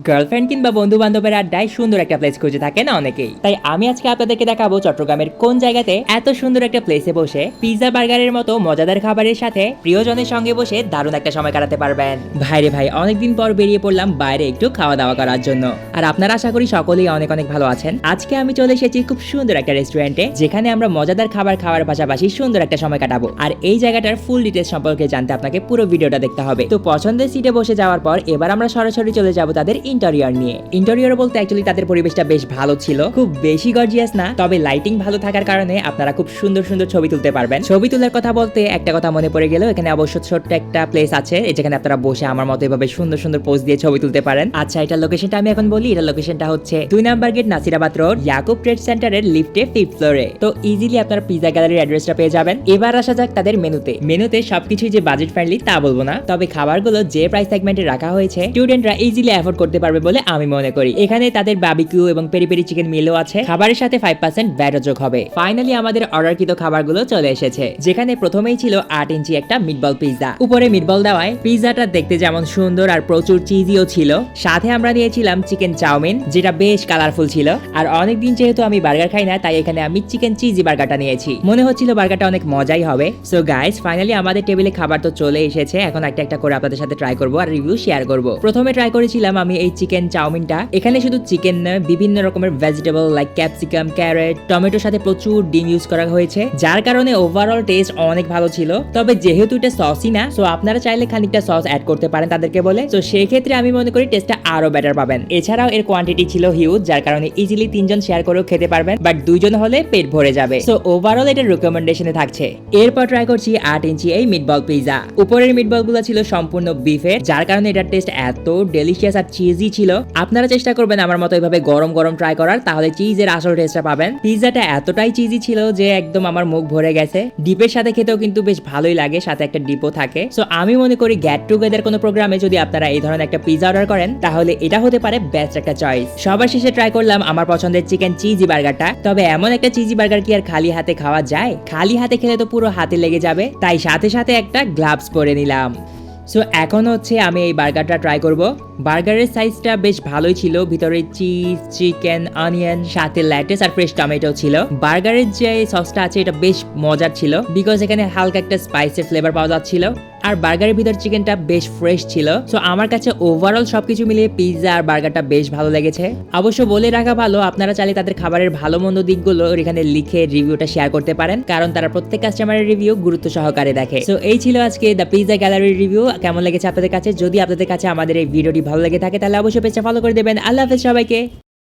Girlfriend কিংবা বন্ধু বান্ধবের আড্ডায় সুন্দর একটা প্লেস খুঁজে থাকে না অনেকেই? তাই আমি আজকে আপনাদেরকে দেখাবো চট্টগ্রামের কোন জায়গাতে এত সুন্দর একটা প্লেসে বসে পিৎজা বার্গারের মতো মজাদার খাবারের সাথে প্রিয়জনের সঙ্গে বসে দারুণ একটা সময় কাটাতে পারবেন। ভাইরে ভাই, অনেকদিন পর বেরিয়ে পড়লাম বাইরে একটু খাওয়া দাওয়া করার জন্য। আর আপনারা আশা করি সকলেই অনেক অনেক ভালো আছেন। আজকে আমি চলে এসেছি খুব সুন্দর একটা রেস্টুরেন্টে যেখানে আমরা মজাদার খাবার খাওয়ার পাশাপাশি সুন্দর একটা সময় কাটাবো। আর এই জায়গাটার ফুল ডিটেলস সম্পর্কে জানতে আপনাকে পুরো ভিডিওটা দেখতে হবে। তো পছন্দের সিটে বসে যাওয়ার পর এবার আমরা সরাসরি চলে যাব তাদের ইন্টেরিয়র নিয়ে। ইন্টেরিয়র বলতে অ্যাকচুয়ালি তাদের পরিবেশটা বেশ ভালো ছিল। খুব বেশি গর্জিয়াস না, তবে লাইটিং ভালো থাকার কারণে আপনারা খুব সুন্দর সুন্দর ছবি তুলতে পারবেন। ছবি তোলার কথা বলতে একটা কথা মনে পড়ে গেল, এখানে অবশ্য ছোট্ট একটা প্লেস আছে যেখানে আপনারা বসে আমার মতো এভাবে সুন্দর সুন্দর পোজ দিয়ে ছবি তুলতে পারেন। আচ্ছা এটা লোকেশনটা আমি এখন বলি, এটা লোকেশনটা হচ্ছে দুই number gate Nasirabad road Yakub trade সেন্টারের লিফটে ফিফথ ফ্লোরে তো ইজিলি আপনারা পিজা গ্যালারির অ্যাড্রেসটা পেয়ে যাবেন। এবার আসা যাক তাদের মেনুতে। মেনুতে সবকিছুই যে বাজেট ফ্রেন্ডলি তা বলব না, তবে খাবারগুলো যে প্রাইস সেগমেন্টে রাখা হয়েছে স্টুডেন্টরা ইজিলি অ্যাফোর্ড করতে পারবে বলে আমি মনে করি। এখানে তাদের বাবিকিউ এবং পেরি পেরি চিকেন মিলও আছে। খাবারের সাথে ফাইভ পার্সেন্ট ভ্যাটও যোগ হবে। ফাইনালি আমাদের অর্ডারকৃত খাবারগুলো চলে এসেছে। যেখানে প্রথমেই ছিল আট ইঞ্চি একটা মিটবল পিৎজা উপরে মিটবল দেওয়ায় পিৎজাটা দেখতে যেমন সুন্দর আর প্রচুর চিজিও ছিল। সাথে আমরা নিয়েছিলাম চিকেন চাউমিন, যেটা বেশ কালারফুল ছিল। আর অনেকদিন যেহেতু আমি বার্গার খাই না, তাই এখানে আমি চিকেন চিজি বার্গারটা নিয়েছি। মনে হচ্ছিল বার্গারটা অনেক মজাই হবে। সো গাইস ফাইনালি আমাদের টেবিলে খাবার তো চলে এসেছে। এখন একটা একটা করে আপনাদের সাথে ট্রাই করব আর রিভিউ শেয়ার করব। প্রথমে ট্রাই করেছিলাম আমি এই চিকেন চাউমিনটা। এখানে শুধু চিকেন নয় বিভিন্ন রকমের ভেজিটেবল লাইক ক্যাপসিকাম ক্যারেট টমেটোর সাথে প্রচুর ডিম ইউজ করা হয়েছে, যার কারণে ওভারঅল টেস্ট অনেক ভালো ছিল। তবে যেহেতু এটা সসই না সো আপনারা চাইলে খানিকটা সস অ্যাড করতে পারেন তাদেরকে বলে। তো সেই ক্ষেত্রে আমি মনে করি টেস্টটা আরও বেটার পাবেন। এছাড়াও এর কোয়ান্টিটি ছিল হিউজ যার কারণে ইজিলি তিনজন শেয়ার করেও খেতে পারবেন বাট দুইজন হলে পেট ভরে যাবে। সো ওভারঅল এটার রেকমেন্ডেশনে থাকছে। এরপর ট্রাই করছি আট ইঞ্চি এই মিটবল পিজা উপরের মিটবলগুলো ছিল সম্পূর্ণ বিফের যার কারণে এটার টেস্ট এত ডেলিশিয়াস আর চিজি ছিল, আপনারা চেষ্টা করবেন আমার মতো এভাবে গরম গরম ট্রাই করার, তাহলে চিজের আসল টেস্টটা পাবেন। পিজাটা এতটাই চিজি ছিল যে একদম আমার মুখ ভরে গেছে। ডিপের সাথে খেতেও কিন্তু বেশ ভালোই লাগে, সাথে একটা ডিপও থাকে। সো আমি মনে করি গ্যাট টুগেদার কোনো প্রোগ্রামে যদি আপনারা এই ধরনের একটা পিজা অর্ডার করেন, তাহলে এটা হতে পারে বেস্ট একটা চয়েস সবার শেষে ট্রাই করলাম আমার পছন্দের চিকেন চিজি বার্গারটা তবে এমন একটা চিজি বার্গার কি আর খালি হাতে খাওয়া যায়? খালি হাতে খেলে তো পুরো হাতে লেগে যাবে। তাই সাথে সাথে একটা গ্লাভস পরে নিলাম। সো এখন হচ্ছে আমি এই বার্গারটা ট্রাই করব। বার্গারের সাইজটা বেশ ভালোই ছিল। ভিতরে চিজ চিকেন অনিয়ন সাথে ল্যাটেস আর ফ্রেশ টমেটো ছিল। বার্গারের যে সসটা আছে, এটা বেশ মজার ছিল। বিকজ এখানে হালকা একটা স্পাইসের ফ্লেভার পাওয়া যাচ্ছিল। আর বার্গারের ভিতর চিকেনটা বেশ ফ্রেশ ছিল। সো আমার কাছে ওভারঅল সবকিছু মিলিয়ে পিৎজা আর বার্গারটা বেশ ভালো লেগেছে। অবশ্য বলে রাখা ভালো, আপনারা চাইলে তাদের খাবারের ভালো মন্দ দিকগুলো এখানে লিখে রিভিউটা শেয়ার করতে পারেন। কারণ তারা প্রত্যেক কাস্টমারের রিভিউ গুরুত্ব সহকারে দেখে। সো এই ছিল আজকে দ্য পিৎজা গ্যালারির রিভিউ কেমন লেগেছে আপনাদের কাছে? যদি আপনাদের কাছে আমাদের এই ভিডিওটি ভালো লেগে থাকে, তাহলে অবশ্যই পেজটা ফলো করে দেবেন। আল্লাহ হাফেজ সবাইকে।